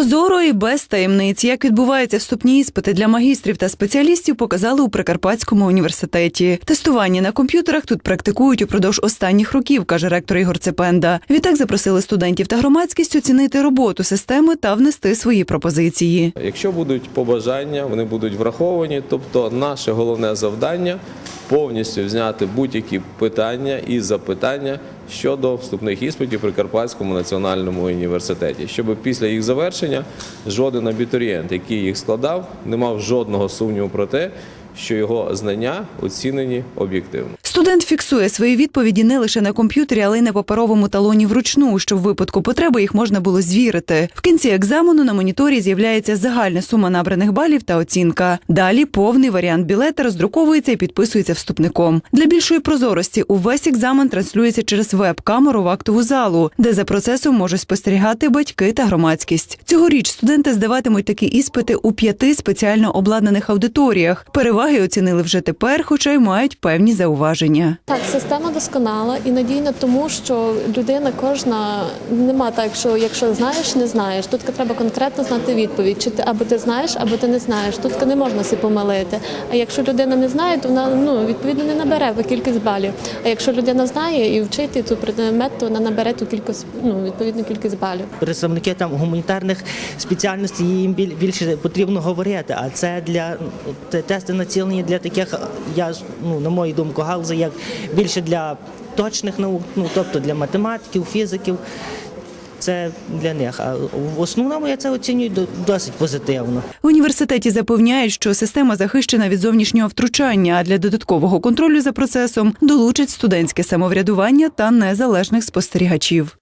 Прозоро і без таємниць, як відбуваються вступні іспити для магістрів та спеціалістів, показали у Прикарпатському університеті. Тестування на комп'ютерах тут практикують упродовж останніх років, каже ректор Ігор Цепенда. Відтак запросили студентів та громадськість оцінити роботу системи та внести свої пропозиції. Якщо будуть побажання, вони будуть враховані. Тобто, наше головне завдання повністю зняти будь-які питання і запитання щодо вступних іспитів при Карпатському національному університеті, щоб після їх завершення жоден абітурієнт, який їх складав, не мав жодного сумніву про те, що його знання оцінені об'єктивно. Студент фіксує свої відповіді не лише на комп'ютері, але й на паперовому талоні вручну, щоб в випадку потреби їх можна було звірити. В кінці екзамену на моніторі з'являється загальна сума набраних балів та оцінка. Далі повний варіант білета роздруковується і підписується вступником. Для більшої прозорості увесь екзамен транслюється через веб-камеру в актову залу, де за процесом можуть спостерігати батьки та громадськість. Цьогоріч студенти здаватимуть такі іспити у п'яти спеціально обладнаних аудиторіях. Переваги оцінили вже тепер, хоча й мають певні зауваження. Так, система досконала і надійна, тому що людина кожна нема так, що якщо знаєш, не знаєш. Тут треба конкретно знати відповідь. Чи ти або ти знаєш, або ти не знаєш. Тут не можна себе помилити. А якщо людина не знає, то вона ну відповідно не набере кількість балів. А якщо людина знає і вчить ту предмет, то вона набере ту кількість ну відповідну кількість балів. представники там гуманітарних спеціальностей їм біль- більше потрібно говорити. А це для ну, те- тести націлені для таких, я ну на мою думку, галузей, як більше для точних наук, ну тобто для математиків, фізиків. Це для них. А в основному я це оцінюю до- досить позитивно. В університеті запевняють, що система захищена від зовнішнього втручання, а для додаткового контролю за процесом долучать студентське самоврядування та незалежних спостерігачів.